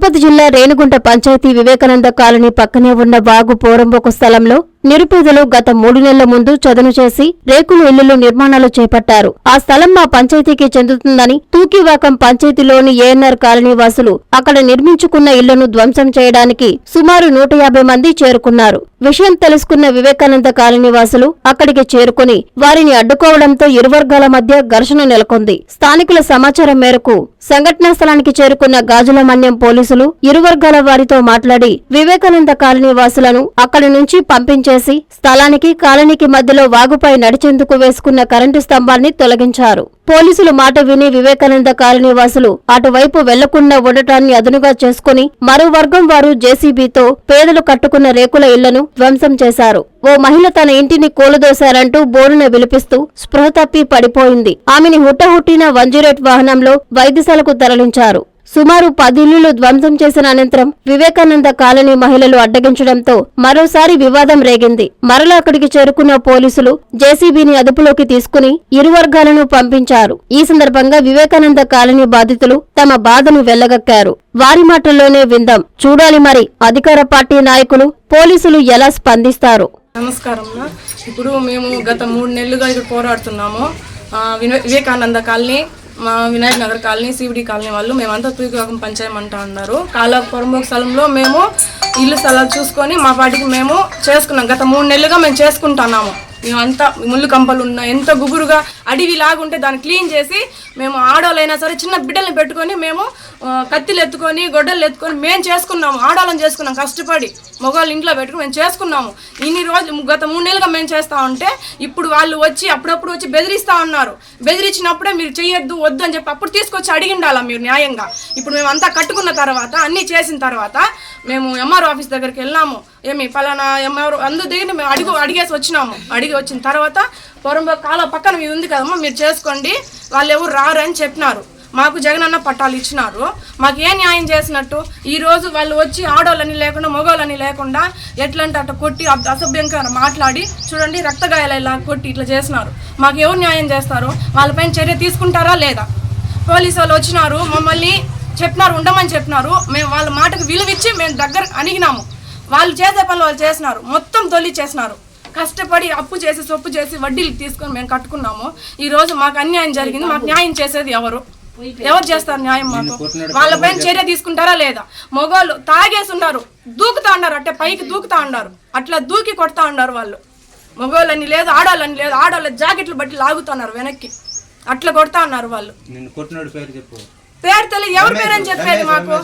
తిరుపతి జిల్లా రేణిగుంట పంచాయతీ వివేకానంద కాలనీ పక్కనే ఉన్న వాగు పోరంబోకు స్థలంలో నిరుపేదలు గత మూడు నెలల ముందు చదును చేసి రేకులు ఇళ్ళు నిర్మాణాలు చేపట్టారు. ఆ స్థలం మా పంచాయతీకి చెందుతుందని తూకివాకం పంచాయతీలోని ఏఎన్ఆర్ కాలనీ వాసులు అక్కడ నిర్మించుకున్న ఇళ్ళను ధ్వంసం చేయడానికి సుమారు నూట యాభై మంది చేరుకున్నారు. విషయం తెలుసుకున్న వివేకానంద కాలనీ వాసులు అక్కడికి చేరుకుని వారిని అడ్డుకోవడంతో ఇరువర్గాల మధ్య ఘర్షణ నెలకొంది. స్థానికుల సమాచారం మేరకు సంఘటనా స్థలానికి చేరుకున్న గాజుల మన్యం పోలీసులు ఇరు వర్గాల వారితో మాట్లాడి వివేకానంద కాలనీ వాసులను అక్కడి నుంచి పంపించేసి స్థలానికి కాలనీకి మధ్యలో వాగుపై నడిచేందుకు వేసుకున్న కరెంటు స్తంభాన్ని తొలగించారు. పోలీసులు మాట విని వివేకానంద కాలనీ వాసులు అటువైపు వెళ్ళకుండా ఉండటాన్ని అదునుగా చేసుకుని మరో వర్గం వారు జేసీబీతో పేదలు కట్టుకున్న రేకుల ఇళ్ళను ధ్వంసం చేశారు. ఓ మహిళ తన ఇంటిని కూలదోశారంటూ బోరున విలిపిస్తూ స్పృహ తప్పి పడిపోయింది. ఆమెని హుట్టహుట్టిన వన్జీరేట్ వాహనంలో వైద్యశాలకు తరలించారు. సుమారు పదిల్లు ధ్వంసం చేసిన అనంతరం వివేకానంద కాలనీ మహిళలు అడ్డగించడంతో మరోసారి వివాదం రేగింది. మరలా అక్కడికి చేరుకున్న పోలీసులు జేసీబీని అదుపులోకి తీసుకుని ఇరు వర్గాలను పంపించారు. ఈ సందర్భంగా వివేకానంద కాలనీ బాధితులు తమ బాధను వెళ్ళగక్కారు వారి మాటల్లోనే విందాం. చూడాలి మరి అధికార పార్టీ నాయకులు పోలీసులు ఎలా స్పందిస్తారు? నమస్కారం ఇప్పుడు మేము గత మూడు నెలలుగా ఇక్కడ పోరాడుతున్నాము. వివేకానంద కాలనీ మా Vinayak Nagar colony CVD colony వాళ్ళు మేమంతా తూకివాకం పంచాయం అంటా ఉన్నారు కాల స్థలంలో మేము ఇల్లు స్థలాలు చూసుకొని మా పాటికి మేము చేసుకున్నాం. గత మూడు నెలలుగా మేము చేసుకుంటున్నాము. మేమంతా ముళ్ళు కంపలు ఉన్న ఎంత గుబురుగా అడవి లాగుంటే దాన్ని క్లీన్ చేసి మేము ఆడవాళ్ళైనా సరే చిన్న బిడ్డల్ని పెట్టుకొని మేము కత్తిలు ఎత్తుకొని గొడ్డలు ఎత్తుకొని మేము చేసుకున్నాము. ఆడవాళ్ళని చేసుకున్నాం కష్టపడి మగవాళ్ళు ఇంట్లో పెట్టుకుని మేము చేసుకున్నాము. ఇన్ని రోజులు గత మూడు నెలలుగా మేము చేస్తూ ఉంటే ఇప్పుడు వాళ్ళు వచ్చి అప్పుడప్పుడు వచ్చి బెదిరిస్తూ ఉన్నారు. బెదిరించినప్పుడే మీరు చెయ్యొద్దు వద్దు అని చెప్పి అప్పుడు తీసుకొచ్చి అడిగిండాలా మీరు న్యాయంగా? ఇప్పుడు మేము అంతా కట్టుకున్న తర్వాత అన్నీ చేసిన తర్వాత మేము ఎంఆర్ ఆఫీస్ దగ్గరికి వెళ్ళాము. ఏమి పలానా ఎంఆర్ అందు దిగిన మేము అడిగి అడిగేసి వచ్చినాము. అడిగి వచ్చిన తర్వాత పొరంబో కాల పక్కన మీ ఉంది కదమ్మా మీరు చేసుకోండి. వాళ్ళు ఎవరు రారు అని చెప్పినారు. మాకు జగనన్న పట్టాలు ఇచ్చినారు. మాకు ఏ న్యాయం చేసినట్టు? ఈరోజు వాళ్ళు వచ్చి ఆడోళ్ళని లేకుండా మగవాళ్ళని లేకుండా ఎట్లంటే అట్లా కొట్టి అసభ్యంగా మాట్లాడి చూడండి రక్తగాయాలు ఇలా కొట్టి ఇట్లా చేసినారు. మాకు ఎవరు న్యాయం చేస్తారు? వాళ్ళపైన చర్య తీసుకుంటారా లేదా? పోలీసు వాళ్ళు వచ్చినారు మమ్మల్ని చెప్పినారు ఉండమని చెప్పినారు. మేము వాళ్ళ మాటకు విలువిచ్చి మేము దగ్గర అణిగినాము. వాళ్ళు చేసే పనులు వాళ్ళు చేసినారు. మొత్తం తొలి చేసినారు. కష్టపడి అప్పు చేసి సొప్పు చేసి వడ్డీలు తీసుకొని మేము కట్టుకున్నాము. ఈ రోజు మాకు అన్యాయం జరిగింది. మాకు న్యాయం చేసేది ఎవరు? ఎవరు చేస్తారు న్యాయం మాకు? వాళ్ళపైన చర్య తీసుకుంటారా లేదా? మగవాళ్ళు తాగేసి ఉన్నారు. దూకుతా ఉన్నారు. అంటే పైకి దూకుతా ఉన్నారు. అట్లా దూకి కొడతా ఉన్నారు వాళ్ళు. మగవాళ్ళని లేదు ఆడాలని లేదు ఆడాళ్ళ జాకెట్లు బట్టి లాగుతున్నారు వెనక్కి. అట్లా కొడతా ఉన్నారు వాళ్ళు. పేరు చెప్పు. పేరు తెలియదు ఎవరి పేరని చెప్పేది మాకు?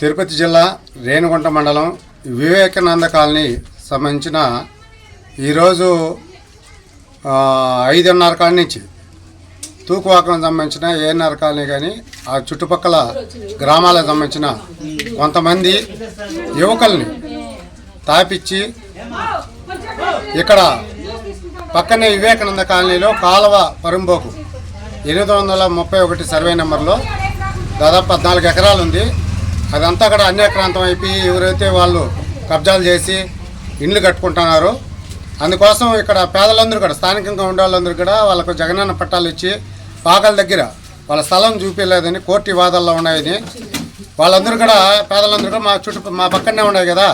తిరుపతి జిల్లా రేణుగుంట మండలం వివేకానంద కాలనీ సంబంధించిన ఈరోజు ఐదున్నర కాలనీ నుంచి తూకువాకం సంబంధించిన ఏఎన్ఆర్ కాలనీ కానీ ఆ చుట్టుపక్కల గ్రామాలకు సంబంధించిన కొంతమంది యువకుల్ని తాపిచ్చి ఇక్కడ పక్కనే వివేకానంద కాలనీలో కాలువ పరంబోకు ఎనిమిది వందల ముప్పై ఒకటి సర్వే నెంబర్లో దాదాపు పద్నాలుగు ఎకరాలు ఉంది అదంతా కూడా అన్యాక్రాంతం అయిపోయి ఎవరైతే వాళ్ళు కబ్జాలు చేసి ఇండ్లు కట్టుకుంటున్నారో అందుకోసం ఇక్కడ పేదలందరూ కూడా స్థానికంగా ఉండే వాళ్ళందరూ కూడా వాళ్ళకు జగనన్న పట్టాలు ఇచ్చి పాకల దగ్గర వాళ్ళ స్థలం చూపించలేదని కోర్టు వాదాల్లో ఉన్నాయని వాళ్ళందరూ కూడా పేదలందరూ కూడా మా చుట్టూ మా పక్కనే ఉన్నాయి కదా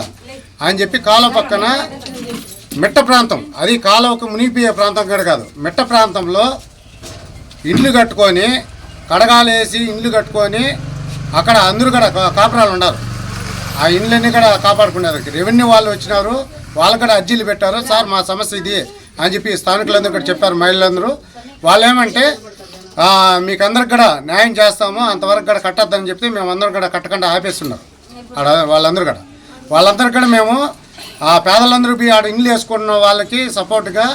అని చెప్పి కాలం పక్కన మిట్ట ప్రాంతం అది కాలువకు మునిగిపోయే ప్రాంతం కూడా కాదు మిట్ట ప్రాంతంలో ఇండ్లు కట్టుకొని కడగాలేసి ఇండ్లు కట్టుకొని అక్కడ అందరూ కూడా కా- కాపురాలు ఉన్నారు ఆ ఇండ్లన్నీ కూడా కాపాడుకున్నారు. రెవెన్యూ వాళ్ళు వచ్చినారు. వాళ్ళు కూడా అర్జీలు పెట్టారు. సార్ మా సమస్య ఇది అని చెప్పి స్థానికులందరూ కూడా చెప్పారు. మహిళలందరూ. వాళ్ళు ఏమంటే మీకు అందరికి కూడా న్యాయం చేస్తాము. అంతవరకు కూడా కట్టద్దని మేము మేమందరం కూడా కట్టకుండా ఆపేస్తున్నారు. ఆడ వాళ్ళందరూ కూడా. వాళ్ళందరూ కూడా మేము ఆ పేదలందరూ పోయి ఆడ ఇండ్లు వేసుకున్న వాళ్ళకి సపోర్ట్గా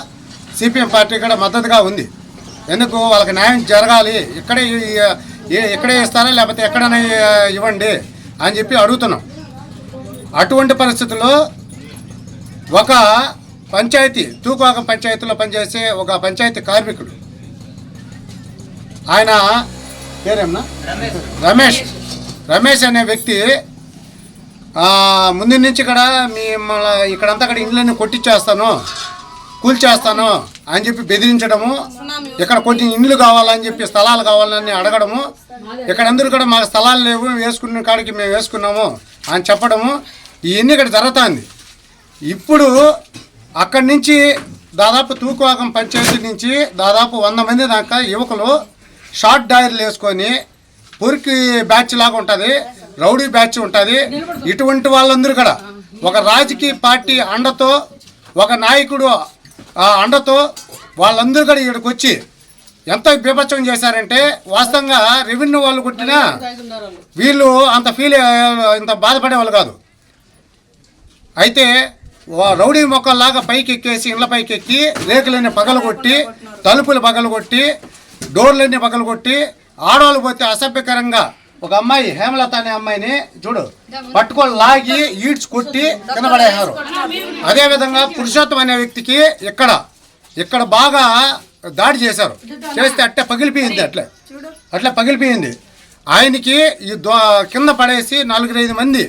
సిపిఎం పార్టీ కూడా మద్దతుగా ఉంది. ఎందుకు వాళ్ళకి న్యాయం జరగాలి? ఇక్కడే ఈ- ఇక్కడే ఇస్తారా? లేకపోతే ఎక్కడైనా ఇవ్వండి అని చెప్పి అడుగుతున్నాం. అటువంటి పరిస్థితుల్లో ఒక పంచాయతీ తూకాకం పంచాయతీలో పనిచేసే ఒక పంచాయతీ కార్మికుడు. ఆయన పేరేమన్నా రమేష్. రమేష్ అనే వ్యక్తి ముందు నుంచి ఇక్కడ మిమ్మల్ని ఇక్కడంతా ఇక్కడ ఇండ్లన్నీ కొట్టించేస్తాను కూల్చేస్తాను అని చెప్పి బెదిరించడము. ఇక్కడ కొంచెం ఇండ్లు కావాలని చెప్పి స్థలాలు కావాలని అడగడము. ఇక్కడ అందరూ కూడా మాకు స్థలాలు లేవు వేసుకున్న కాడికి మేము వేసుకున్నాము అని చెప్పడము. ఇవన్నీ ఇక్కడ జరుగుతుంది. ఇప్పుడు అక్కడి నుంచి దాదాపు తూకువాకం పంచాయతీ నుంచి దాదాపు వంద మంది దాకా యువకులు షార్ట్ డైర్లు వేసుకొని పురికి బ్యాచ్ లాగా ఉంటుంది రౌడీ బ్యాచ్ ఉంటుంది. ఇటువంటి వాళ్ళందరూ కూడా ఒక రాజకీయ పార్టీ అండతో ఒక నాయకుడు ఆ అండతో వాళ్ళందరూ కూడా ఇక్కడికి వచ్చి ఎంత బీభత్సం చేశారంటే వాస్తవంగా రెవెన్యూ వాళ్ళు కొట్టినా వీళ్ళు అంత ఫీల్ ఇంత బాధపడే వాళ్ళు కాదు. అయితే వా- రౌడీ మొక్కల్లాగా పైకి ఎక్కేసి ఇళ్ళ పైకి ఎక్కి రేకులన్నీ పగలగొట్టి తలుపులు పగలగొట్టి డోర్లన్నీ పగలగొట్టి ఆడవాళ్ళు పోతే అసభ్యకరంగా ఒక అమ్మాయి హేమలత అనే అమ్మాయిని చూడు పట్టుకొని లాగి ఈడ్చి కొట్టి కింద పడేశారు. అదేవిధంగా పురుషోత్తం అనే వ్యక్తికి ఇక్కడ ఇక్కడ బాగా దాడి చేశారు. చేస్తే అట్టే పగిలిపోయింది అట్లే. అట్లా పగిలిపోయింది. ఆయనకి ఈ దో- కింద పడేసి నలుగురు ఐదు మంది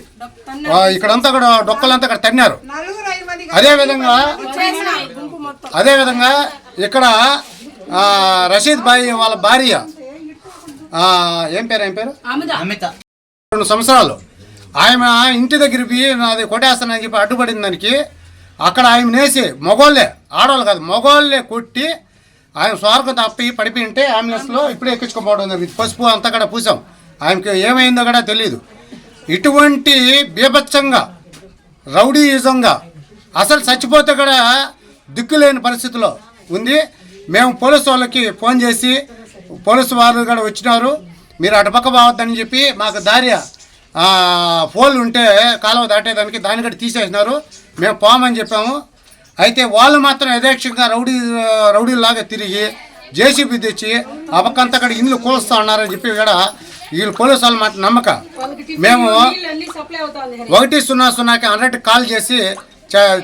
ఆ, ఇక్కడంతా కూడా డొక్కలంతా ఇక్కడ తన్నారు. అదే విధంగా అదే విధంగా ఇక్కడ రషీద్ బాయ్ వాళ్ళ భార్య ఏం పేరు ఏం పేరు? అమిత. రెండు సంవత్సరాలు. ఆమె ఇంటి దగ్గర పోయి నాది కొట్టేస్తానని చెప్పి అడ్డుపడిన దానికి. అక్కడ ఆయన నేసి మగోళ్ళే ఆడవాళ్ళు కాదు మగోళ్ళే కొట్టి ఆయన స్వార్గం తప్పి పడిపోయి ఉంటే అంబులెన్స్లో ఇప్పుడే ఎక్కించుకోపోవడం జరిగింది. పసుపు అంతా కూడా పూసాం. ఆయనకి ఏమైందో కూడా తెలియదు ఇటువంటి బీభత్సంగా రౌడీయిజంగా అసలు చచ్చిపోతే కూడా దిక్కులేని పరిస్థితిలో ఉంది. మేము పోలీసు వాళ్ళకి ఫోన్ చేసి పోలీసు వాళ్ళు కూడా వచ్చినారు. మీరు అటుపక్క పోవద్దని చెప్పి మాకు దారి ఫోన్లు ఉంటే కాలువ దాటేదానికి దాన్ని కూడా తీసేసినారు. మేము పోమని చెప్పాము. అయితే వాళ్ళు మాత్రం యథేక్షంగా రౌడీ రౌడీలాగా తిరిగి జేసీబీ తెచ్చి పక్కంతా అక్కడ ఇండ్లు కూలుస్తా ఉన్నారని చెప్పి కూడా వీళ్ళు పోలీసు వాళ్ళ మాట నమ్మక. మేము ఒకటి సున్నా సున్నాకి హండ్రెడ్ కాల్ చేసి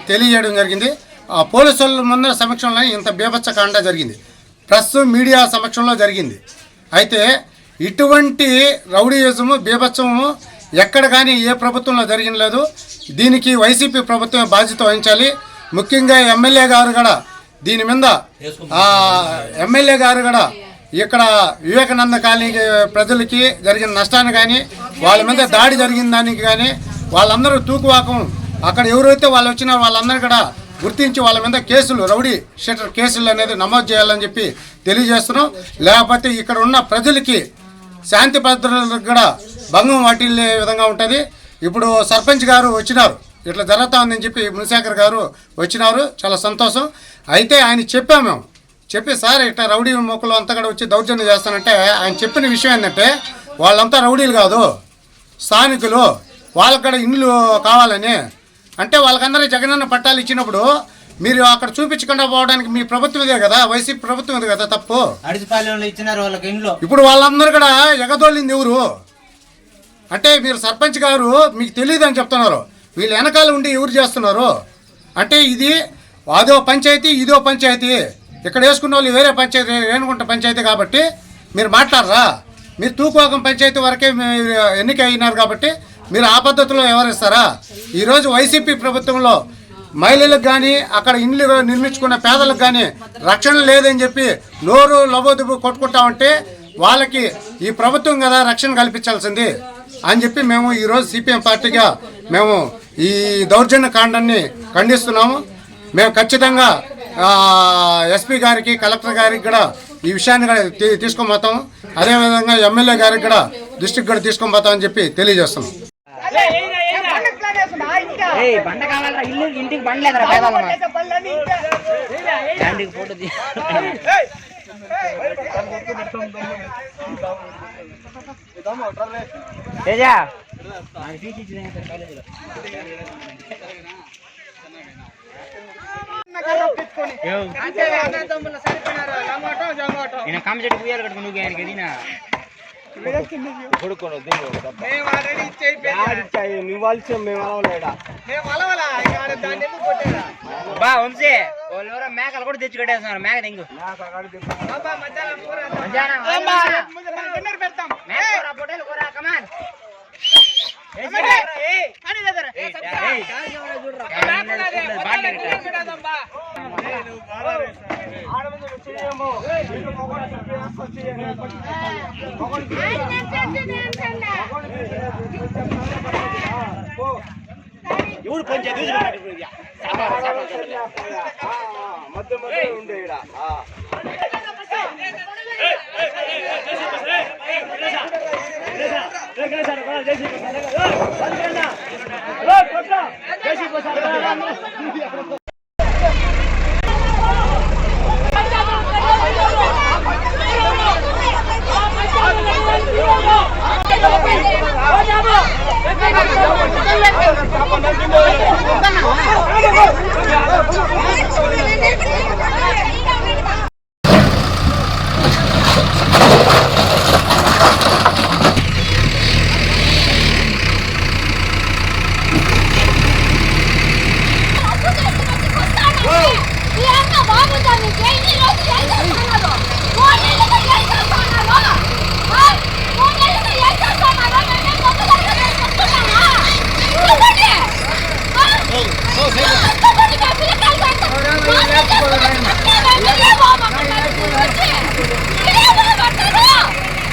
తెలియజేయడం జరిగింది. ఆ పోలీసు వాళ్ళ ముందర సమక్షంలో ఇంత బీభత్సకాండ జరిగింది. ప్రెస్ మీడియా సమక్షంలో జరిగింది. అయితే ఇటువంటి రౌడీయిజము బీభత్సము ఎక్కడ కానీ ఏ ప్రభుత్వంలో జరిగిన లేదు. దీనికి వైసీపీ ప్రభుత్వం బాధ్యత వహించాలి. ముఖ్యంగా ఎమ్మెల్యే గారు కూడా దీని మీద ఎమ్మెల్యే గారు కూడా ఇక్కడ వివేకానంద కాలనీ ప్రజలకి జరిగిన నష్టాన్ని కానీ వాళ్ళ మీద దాడి జరిగిన దానికి కానీ వాళ్ళందరూ తూకువాకం. అక్కడ ఎవరైతే వాళ్ళు వచ్చినారో వాళ్ళందరూ కూడా గుర్తించి వాళ్ళ మీద కేసులు రౌడీ షీటర్ కేసులు అనేది నమోదు చేయాలని చెప్పి తెలియజేస్తున్నాం. లేకపోతే ఇక్కడ ఉన్న ప్రజలకి శాంతి భద్రతలకు కూడా భంగం వాటిల్లే విధంగా ఉంటుంది. ఇప్పుడు సర్పంచ్ గారు వచ్చినారు. ఇట్లా జరుగుతా ఉందని చెప్పి మునిశేఖర్ గారు వచ్చినారు. చాలా సంతోషం. అయితే ఆయన చెప్పాము మేము. చెప్పి సార్ ఇట్లా రౌడీ మొక్కలు అంతా కూడా వచ్చి దౌర్జన్యం చేస్తానంటే ఆయన చెప్పిన విషయం ఏంటంటే వాళ్ళంతా రౌడీలు కాదు. స్థానికులు వాళ్ళక్కడ ఇండ్లు కావాలని అంటే వాళ్ళకందరూ జగనన్న పట్టాలు ఇచ్చినప్పుడు మీరు అక్కడ చూపించకుండా పోవడానికి మీ ప్రభుత్వం ఇదే కదా? వైసీపీ ప్రభుత్వం ఇది కదా తప్పు? అడిసిపాలెంలో ఇచ్చినారు వాళ్ళకి ఇంట్లో ఇప్పుడు వాళ్ళందరూ కూడా ఎగదోళ్ళింది ఎవరు? అంటే మీరు సర్పంచ్ గారు మీకు తెలియదు అని చెప్తున్నారు. వీళ్ళు వెనకాల ఉండి ఎవరు చేస్తున్నారు? అంటే ఇది అదో పంచాయతీ ఇదో పంచాయతీ. ఇక్కడ వేసుకున్న వాళ్ళు వేరే పంచాయతీ రేణుగుంట పంచాయతీ కాబట్టి మీరు మాట్లాడరా? మీరు తూకువాకం పంచాయతీ వరకే మీరు ఎన్నిక అయినారు కాబట్టి మీరు ఆ పద్ధతిలో వ్యవహరిస్తారా? ఈరోజు వైసీపీ ప్రభుత్వంలో మహిళలకు కానీ అక్కడ ఇండ్లు నిర్మించుకున్న పేదలకు కానీ రక్షణ లేదని చెప్పి నోరు లబోదుబు కొట్టుకుంటా ఉంటే వాళ్ళకి ఈ ప్రభుత్వం కదా రక్షణ కల్పించాల్సింది అని చెప్పి మేము ఈరోజు సిపిఎం పార్టీగా మేము ఈ దౌర్జన్య కాండాన్ని ఖండిస్తున్నాము. మేము ఖచ్చితంగా ఎస్పీ గారికి కలెక్టర్ గారికి కూడా ఈ విషయాన్ని కూడా తీసుకొని పోతాము. అదేవిధంగా ఎమ్మెల్యే గారికి కూడా దృష్టికి కూడా తీసుకొని పోతామని చెప్పి తెలియజేస్తున్నాం. ఏయ్ బండ కావాలరా ఇల్లు ఇంటికి బండ లేదురా పేదవాళ్ళ దానికి ఫోటో తీ తేజా నాకు తీసి ఇచ్చింది ఏంటి కాలేజీలో. ఏవ్. ఈయన కమ్మ చెట్టు పుయ్యాలు కట్టుకుని నువ్వు ఆయనకి ఎదినా బా వంశీ. వాళ్ళు ఎవరో మేకలు కూడా తెచ్చి కట్టేస్తున్నారు. మేక తెంగు. మధ్యాహ్నం మేక కూర, పొట్టేలు కూర, come on. ఈ అన్న బాగుందని ఎన్ని రోజులు ఏం చేస్తున్నారు మూడు నెలలుగా ఏం చేస్తున్నారు ఆ? మూడు నెలలుగా ఏం చేస్తున్నారు మేమేం కొత్తగా చేసుకుంటున్నామా? చెప్పండి. ఆ? చెప్పండి, మేము పిల్లకాయలు చేస్తాం. మాతో చేసుకున్నట్టు మీరే బాబా పట్టారు వచ్చి. మీరే బాబా పట్టారు.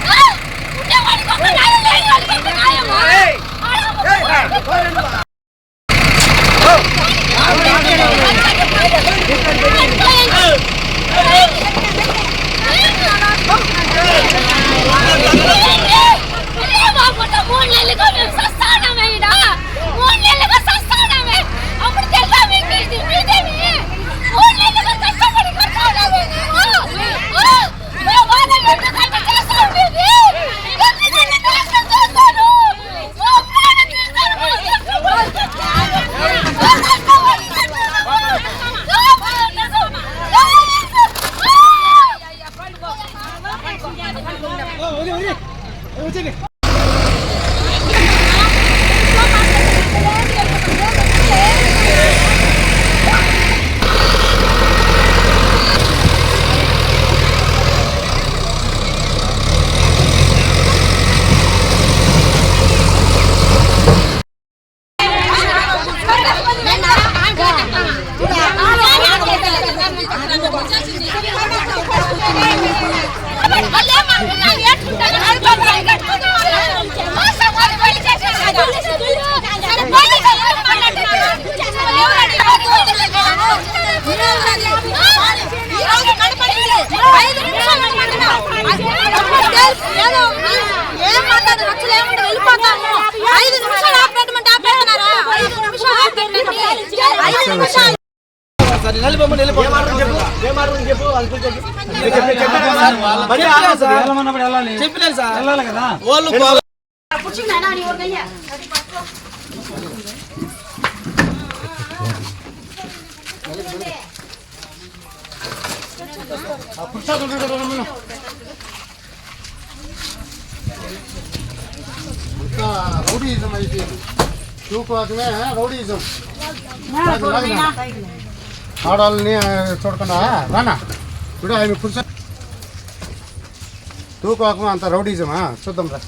ఆ? ఉండేవాడికి ఒక న్యాయం, లేని 来，我这我这，我这里。ఐదు నిమిషాలు చెప్పలేదు సార్ వెళ్ళాలి కదా అంతా రౌడీయిజం అయిపోయింది తూకువాకమే రౌడీయిజం ఆడవాళ్ళని చూడకుండా రానా ఇప్పుడు ఆయన పురుష తూకువాకం అంత రౌడీజమా చూద్దాం రా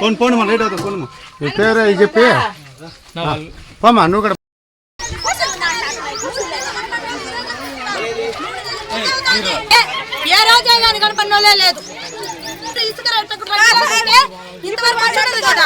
ఫోన్ ఫోన్ మా పేరు అవి చెప్పి పోమ్మా నువ్వు కూడా ఏ రోజే కనపడినోళ్ళే లేదు పట్టుకుంటే ఇంతవరకు వచ్చాడు కదా